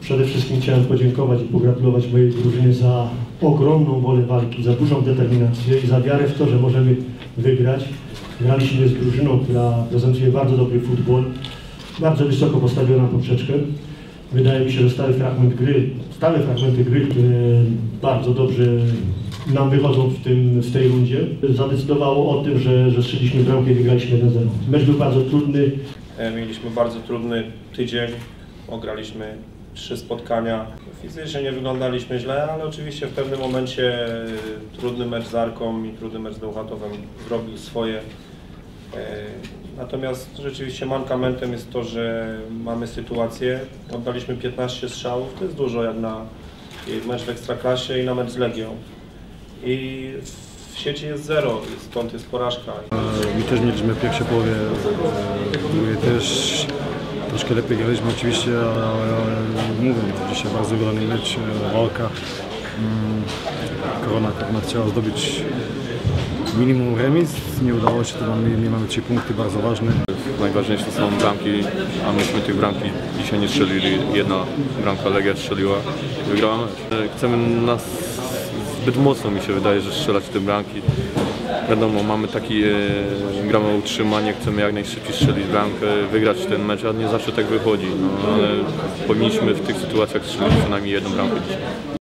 Przede wszystkim chciałem podziękować i pogratulować mojej drużynie za ogromną wolę walki, za dużą determinację i za wiarę w to, że możemy wygrać. Graliśmy z drużyną, która prezentuje bardzo dobry futbol, bardzo wysoko postawioną poprzeczkę. Wydaje mi się, że stały fragment gry, stałe fragmenty gry, które bardzo dobrze nam wychodzą w, tym, w tej rundzie, zadecydowało o tym, że, że strzeliśmy bramkę i wygraliśmy 1-0. Mecz był bardzo trudny, E, Mieliśmy bardzo trudny tydzień, ograliśmy trzy spotkania. Fizycznie nie wyglądaliśmy źle, ale oczywiście w pewnym momencie e, trudny mecz z Arką i trudny mecz z Bełchatowem zrobił swoje. E, Natomiast rzeczywiście mankamentem jest to, że mamy sytuację, oddaliśmy 15 strzałów, to jest dużo jak na e, mecz w Ekstraklasie i na mecz z Legią. I w sieci jest zero, stąd jest porażka. My też mieliśmy w pierwszej połowie, e, drugiej też troszkę lepiej graliśmy oczywiście, ale, mówię, dzisiaj bardzo wygrany mecz, e, walka. Mm, Korona, Korona chciała zdobyć minimum remis, nie udało się, to mamy, nie mamy trzy punkty, bardzo ważne. Najważniejsze są bramki, a myśmy tych bramki dzisiaj nie strzelili. Jedna bramka Legia strzeliła i wygrała mecz. Chcemy nas zbyt mocno mi się wydaje, że strzelać te bramki. Wiadomo, mamy taki, e, gramy utrzymanie, chcemy jak najszybciej strzelić bramkę, wygrać ten mecz, a nie zawsze tak wychodzi. No, ale powinniśmy w tych sytuacjach strzelić co najmniej jedną bramkę dzisiaj.